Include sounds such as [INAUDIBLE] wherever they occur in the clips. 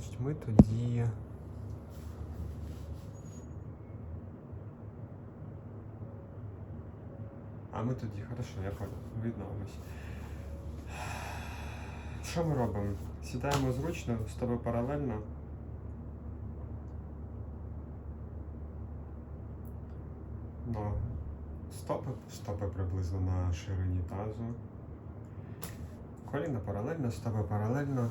Значить, ми тоді. А ми тоді, хорошо, я понял, відновимось. Що ми робимо? Сідаємо зручно, з тобою паралельно. Ноги. Стопи, стопи приблизно на ширині тазу. Коліна паралельно, стопи паралельно.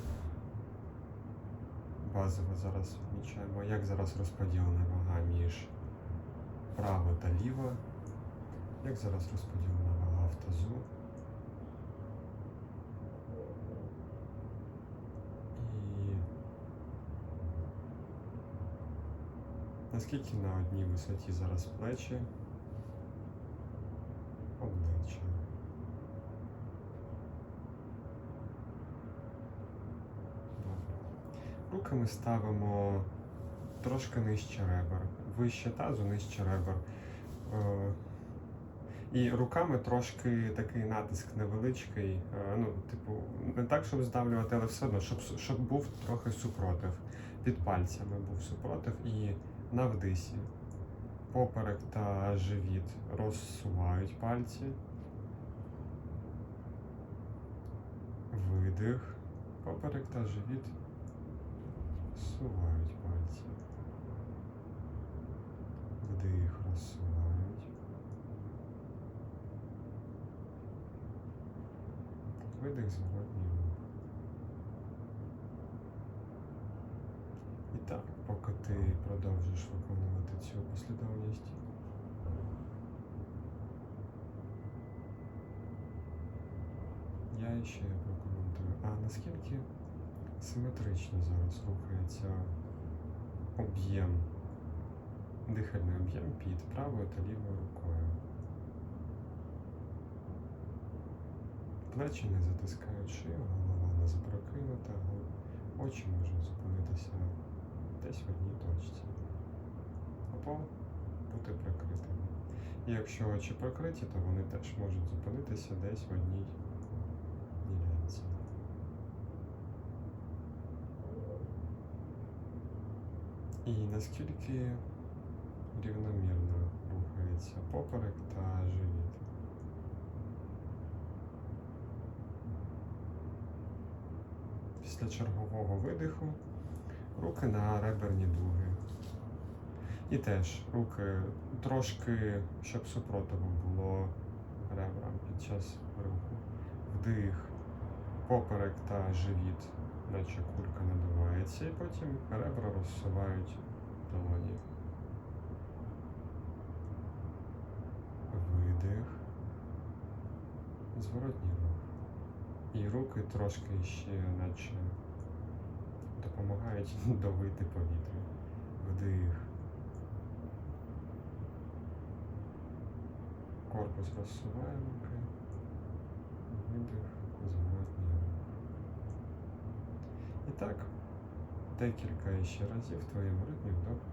Базово зараз відмічаємо, як зараз розподілена вага між право та ліво. Як зараз розподілена вага в тазу. І наскільки на одній висоті зараз плечі, обличчя. Добре. Руки ми ставимо трошки нижче ребер, вище тазу, нижче ребер. Е, І руками трошки такий натиск невеличкий. е, Ну, типу, не так, щоб здавлювати, але все одно, щоб, щоб був трохи супротив. Під пальцями був супротив і на вдисі. Поперек та живіт розсувають пальці. Видих. Поперек та живіт сувають пальці. Вдих розсувають. Видих зворотній рух. І так, поки ти продовжиш виконувати цю послідовність. Я ще прокоментую. А наскільки Симетрично зараз рухається об'єм, дихальний об'єм під правою та лівою рукою. Плечі не затискають шию, голова не запрокинута, очі можуть зупинитися десь в одній точці. Або бути прикритими. І якщо очі прикриті, то вони теж можуть зупинитися десь в одній І наскільки рівномірно рухається поперек та живіт. Після чергового видиху руки на реберні дуги. І теж руки трошки, щоб супротиву було ребрам під час руху. Вдих, поперек та живіт, наче кулька надувається, і потім ребра розсувають долоні. Видих. Зворотній рух. І руки трошки ще наче допомагають [LAUGHS] довити повітря. Вдих. Корпус розсуває руки. Видих, зворотній рух. Так, декілька ще разів в твоєму ритмі вдоху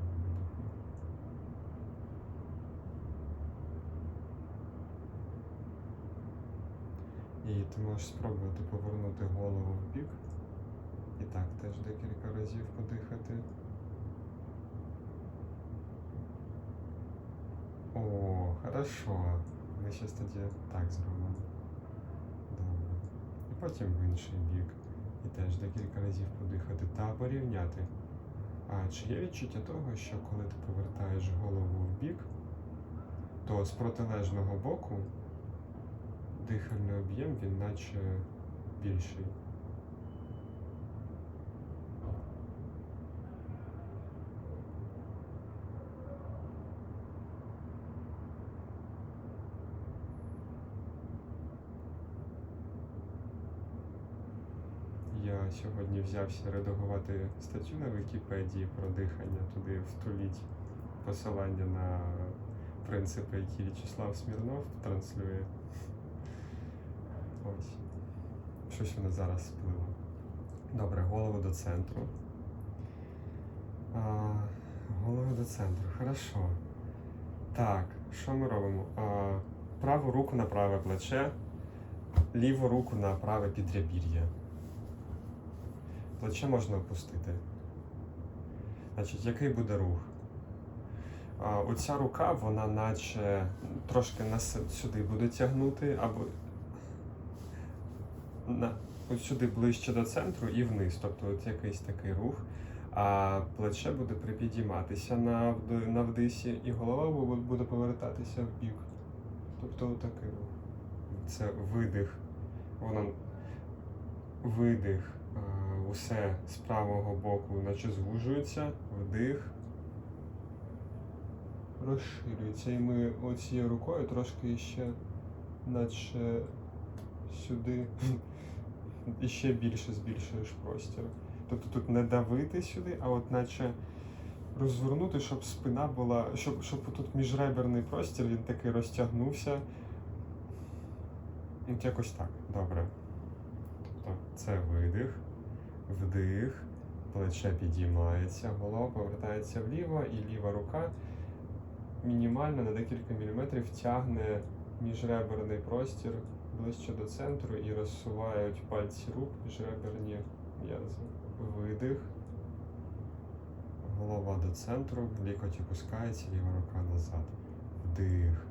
і. І ти можеш спробувати повернути голову в бік. І так теж декілька разів подихати. О, хорошо. Ми зараз тоді так зробимо. Добре. І потім в інший бік. І теж декілька разів подихати та порівняти. А чи є відчуття того, що коли ти повертаєш голову в бік, то з протилежного боку дихальний об'єм він наче більший. Я сьогодні взявся редагувати статтю на Вікіпедії про дихання, туди втуліть посилання на принципи, які В'ячеслав Смірнов транслює. Ось. Щось воно зараз спливо. Добре, голову до центру. А, голову до центру. Хорошо. Так, що ми робимо? А, праву руку на праве плече, ліву руку на праве підрябір'я. Плече можна опустити. Значить, який буде рух? Оця рука, вона наче трошки нас сюди буде тягнути, або на, ось сюди ближче до центру і вниз. Тобто от якийсь такий рух. А плече буде припідійматися на, на вдисі, і голова буде повертатися в бік. Тобто отакий рух. Це видих. Воно видих. Усе з правого боку, наче звужується, вдих, розширюється. І ми оцією рукою трошки ще, наче сюди, [LAUGHS] і ще більше збільшуєш простір. Тобто тут не давити сюди, а от наче розвернути, щоб спина була, щоб, щоб тут міжреберний простір він такий розтягнувся. От якось так, добре. Тобто це видих, вдих, плече підіймається, голова повертається вліво і ліва рука мінімально на декілька міліметрів тягне міжреберний простір ближче до центру і розсувають пальці рук міжреберні м'язи. Видих. Голова до центру, лікоть опускається, ліва рука назад. Вдих.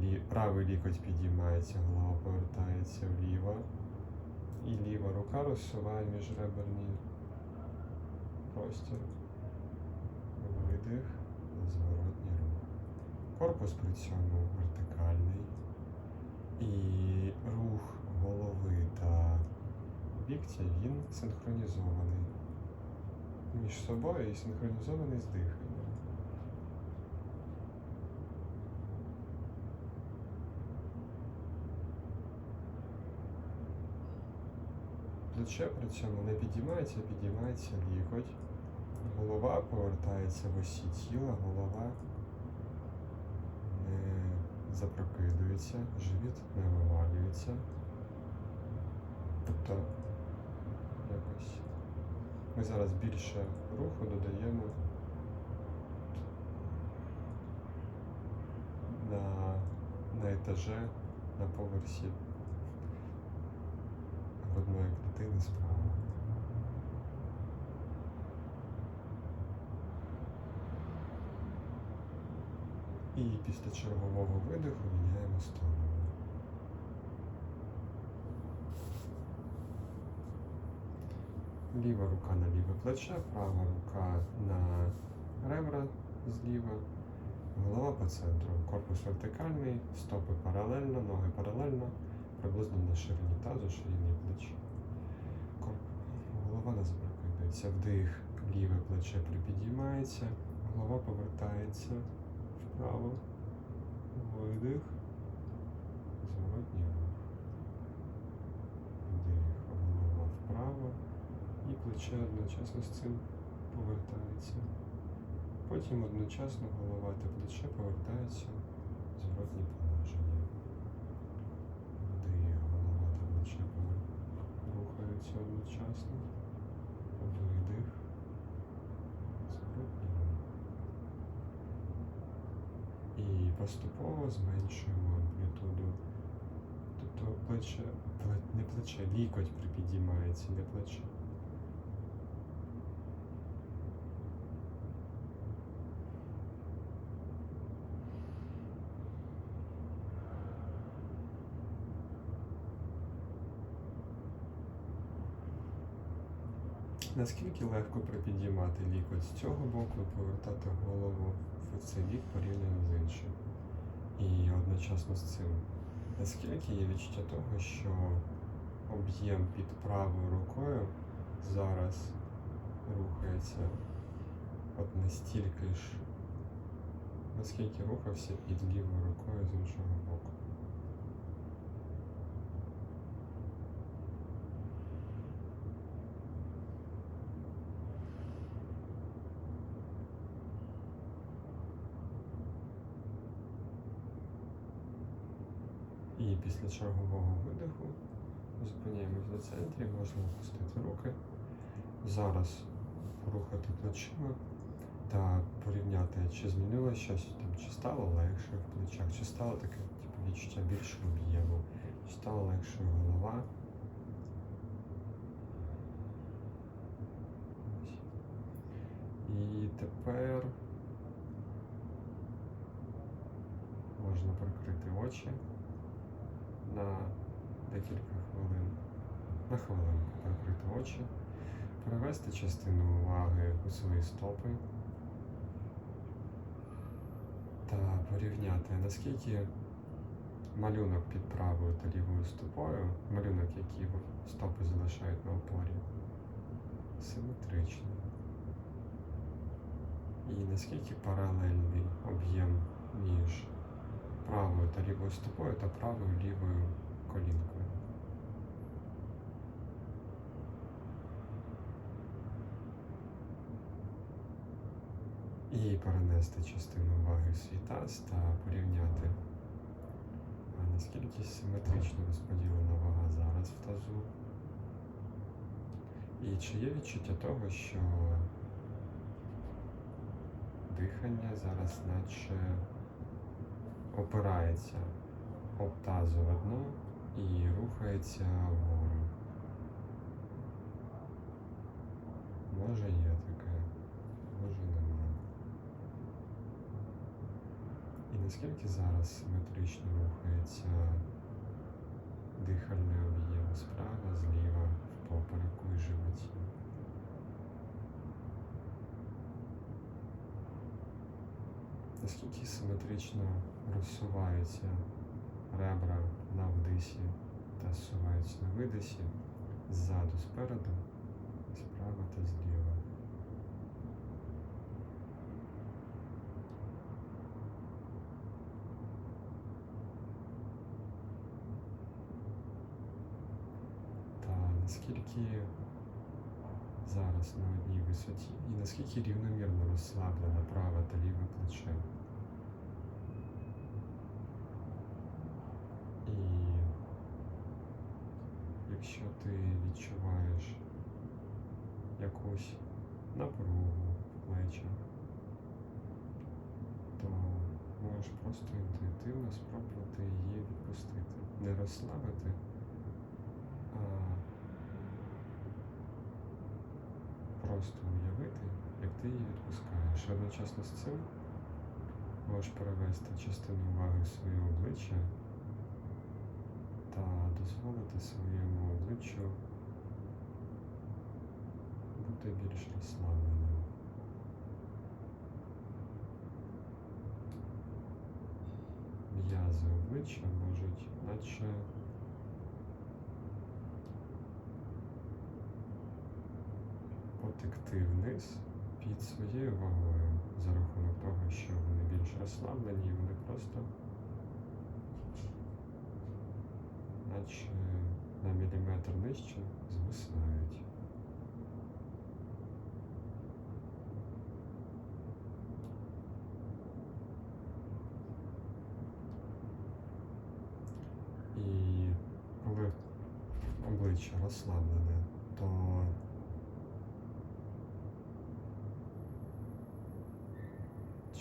Лі... Правий лікоть підіймається, голова повертається вліво. І ліва рука розсуває міжреберні простір. Видих, зворотній рух. Корпус при цьому вертикальний. І рух голови та ліктя він синхронізований між собою і синхронізований з диханням. Плече при цьому не підіймається, підіймається лікоть. Голова повертається в осі тіла, голова не запрокидується, живіт не вивалюється. Тобто якось ми зараз більше руху додаємо на, на етаже на поверсі грудної клітини справа. І після чергового видиху міняємо сторону. Ліва рука на ліве плече, права рука на ребра зліва, голова по центру, корпус вертикальний, стопи паралельно, ноги паралельно, приблизно на ширині тазу, ширині плечі. Голова не запрокидається. Вдих, ліве плече припідіймається, голова повертається вправо, видих, зворотній рух. Вдих, голова вправо і плече одночасно з цим повертається. Потім одночасно голова та плече повертаються в зворотні положення. Вдих, голова та плече повер- рухаються одночасно. Видих. Зворотній. І поступово зменшуємо амплітуду. Тобто плече, пле- не плече, лікоть припідіймається, не плече. Наскільки легко припідіймати лікоть з цього боку і повертати голову в цей бік порівняно з іншим. І одночасно з цим. Наскільки є відчуття того, що об'єм під правою рукою зараз рухається от настільки ж, наскільки рухався під лівою рукою з іншого боку. І після чергового видиху зупиняємось на центрі, можна опустити руки. Зараз порухати плечима та порівняти, чи змінилося щось, там, чи стало легше в плечах, чи стало таке типу, відчуття більшого об'єму, чи стала легшою голова. І тепер можна прикрити очі на декілька хвилин. На хвилинку прикрити очі, перевести частину уваги у свої стопи та порівняти, наскільки малюнок під правою та лівою стопою, малюнок, який стопи залишають на опорі, симетричний. І наскільки паралельний об'єм між лівою стопою та правою лівою колінкою. І перенести частину уваги в свій таз та порівняти, наскільки симетрично розподілена вага зараз в тазу. І чи є відчуття того, що дихання зараз наче опирається об тазове дно і рухається вгору. Може є таке, може нема. І наскільки зараз симетрично рухається дихальний об'єм справа, зліва, в попереку і животі. Наскільки симетрично розсуваються ребра на вдисі та зсуваються на видисі ззаду, спереду, справа та зліва. Та наскільки зараз на одній висоті і наскільки рівномірно розслаблена праве та ліве плече. І якщо ти відчуваєш якусь напругу в плечах, то можеш просто інтуїтивно спробувати її відпустити. Не розслабити, а просто уявити, як ти її відпускаєш. Одночасно з цим можеш перевести частину уваги в своє обличчя та дозволити своєму обличчю бути більш розслабленим. М'язи обличчя можуть наче потекти вниз під своєю вагою за рахунок того, що вони більш розслаблені, і вони просто наче на міліметр нижче звисають. І коли обличчя розслаблене, то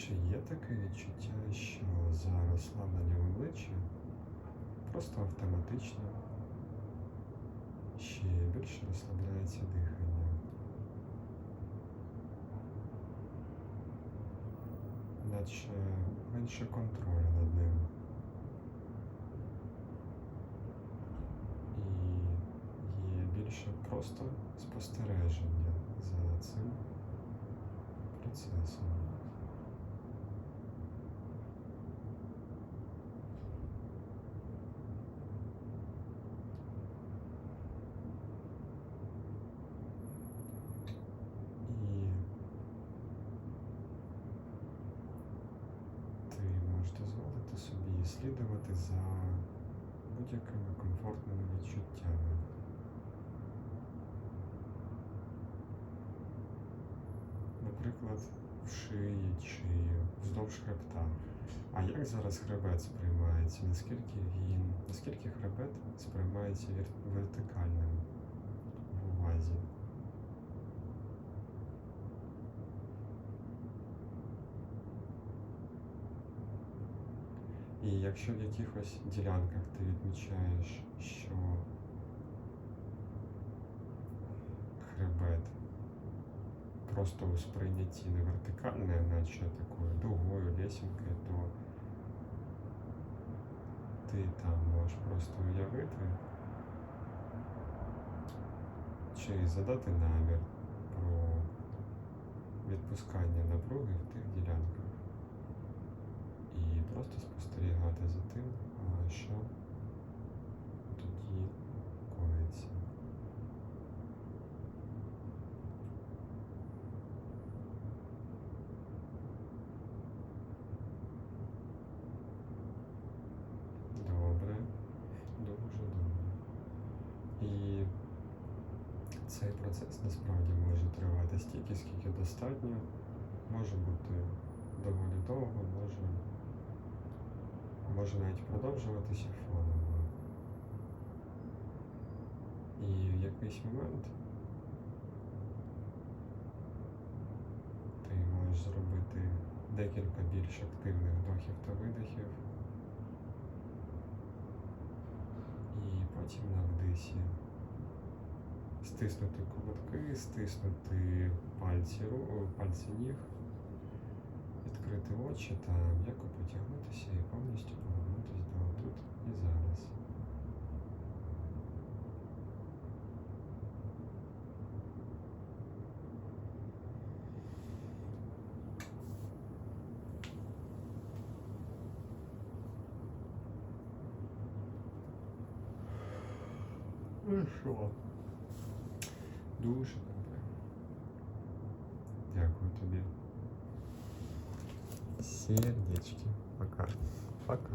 чи є таке відчуття, що за розслабленням обличчя просто автоматично ще більше розслабляється дихання? Наче менше контролю над ним. І є більше просто спостереження за цим процесом. І ти можеш дозволити собі слідувати за будь-якими комфортними відчуттями. Наприклад, в шиї чи вздовж хребта. А як зараз хребет сприймається? Наскільки він, наскільки хребет сприймається вертикальним в увазі? І якщо в якихось ділянках ти відмічаєш, що хребет просто у сприйнятті не вертикальне, наче такою дугою, лесінкою, то ти там можеш просто уявити чи задати намір про відпускання напруги в тих ділянках. Просто спостерігати за тим, що тоді коїться. Добре, дуже добре. І цей процес насправді може тривати стільки, скільки достатньо. Може бути доволі довго, може, може навіть продовжуватися фоново. І в якийсь момент ти можеш зробити декілька більш активних вдохів та видихів. І потім на вдисі стиснути кулаки, стиснути пальці, пальці ніг, відкрити очі та м'яко потягнутися і повністю повернутися до тут і зараз. Ну що? Дуже Сердечки. Пока. Пока.